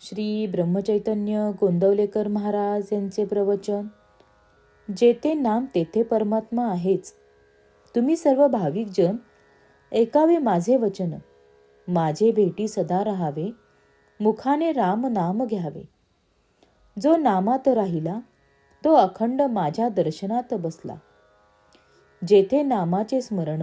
श्री ब्रह्मचैतन्य गोंदवलेकर महाराज यांचे प्रवचन. जेथे नाम तेथे परमात्मा आहेच. तुम्ही सर्व भाविक जन ऐकावे माझे वचन. माझे भेटी सदा राहावे. मुखाने राम नाम घ्यावे. जो नामात राहिला तो अखंड माझ्या दर्शनात बसला. जेथे नामाचे स्मरण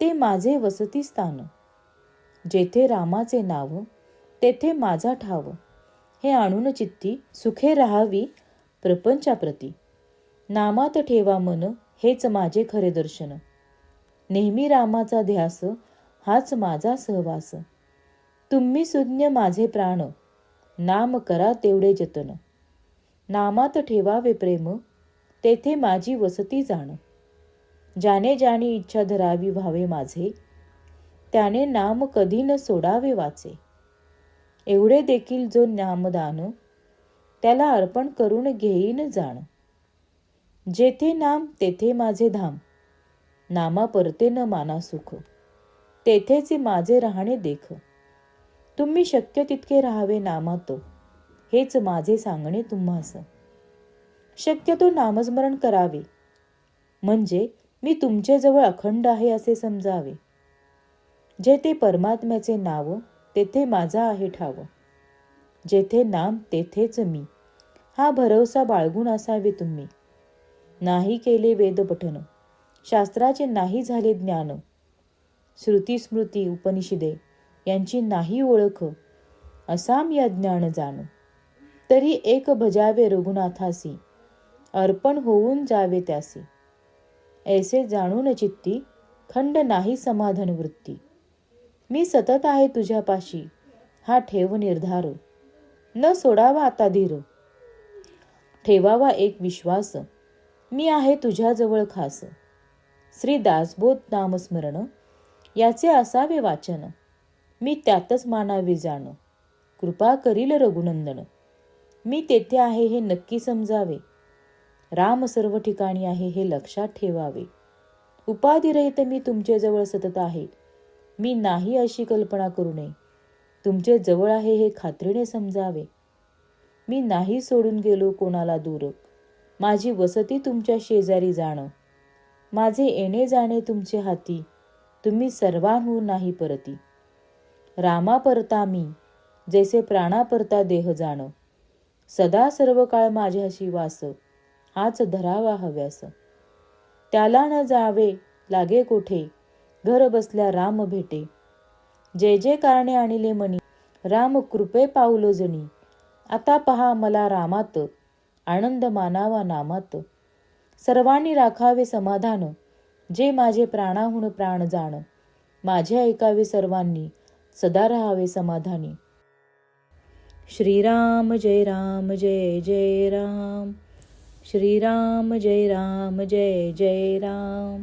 ते माझे वसती स्थान जेथे रामाचे नाव तेथे माझा ठाव. हे आणून चित्ती सुखे राहावी प्रपंचाप्रती. नामात ठेवा मन हेच माझे खरे दर्शन. नेहमी रामाचा ध्यास हाच माझा सहवास. तुम्ही सुज्ञ माझे प्राण नाम करा तेवढे जतन. नामात ठेवावे प्रेम तेथे माझी वसती जाण. ज्याने ज्याने इच्छा धरावी व्हावे माझे त्याने नाम कधी न सोडावे वाचे. एवढे देखील जो नामदान त्याला अर्पण करून घेईन जाण. जेथे नाम तेथे माझे धाम. नामा परते न माना सुख. तेथेच माझे राहणे देख. तुम्ही शक्य तितके राहावे नामात. हेच माझे सांगणे तुम्हास. शक्यतो नामस्मरण करावे. म्हणजे मी तुमच्याजवळ अखंड आहे असे समजावे. जेथे परमात्म्याचे नाव तेथे माझा आहे ठाव. जेथे नाम तेथेच मी. हा भरवसा बाळगून असावे तुम्ही. नाही केले वेदपठन. शास्त्राचे नाही झाले ज्ञान. श्रुती स्मृती उपनिषदे यांची नाही ओळख. असा मी अज्ञान जाण. तरी एक भजावे रघुनाथासी. अर्पण होऊन जावे त्यासी. ऐसे जाणून चित्ती खंड नाही समाधान वृत्ती मी सतत आहे तुझ्यापाशी. हा ठेव निर्धार. न सोडावा आता धीर. ठेवावा एक विश्वास. मी आहे तुझ्याजवळ खास. श्री दासबोध नामस्मरण. याचे असावे वाचन. मी त्यातच मानावे जाण. कृपा करील रघुनंदन. मी तेथे आहे हे नक्की समजावे. राम सर्व ठिकाणी आहे हे लक्षात ठेवावे. उपाधिरहित मी तुमच्याजवळ सतत आहे. मी नाही अशी कल्पना करू नये. तुमचे जवळ आहे हे खात्रीने समजावे. मी नाही सोडून गेलो कोणाला दूर माझी वसती तुमच्या शेजारी जाणं. माझे येणे जाणे तुमचे हाती. तुम्ही सर्वांहून नाही परती. रामा परता मी जैसे प्राणा परता देह जाणं. सदा सर्व काळ माझ्याशी वास हाच धरावा हव्यास. त्याला न जावे लागे कोठे? घर बसल्या राम भेटे. जे जे कारणे आणले मनी. राम कृपे पावलो जणी आता पहा मला रामात आनंद मानावा नामात. सर्वांनी राखावे समाधान जे माझे प्राणाहून प्राण जाण. माझे ऐकावे सर्वांनी सदा राहावे समाधानी. श्रीराम जय राम जय जय राम. श्रीराम जय राम जय जय राम.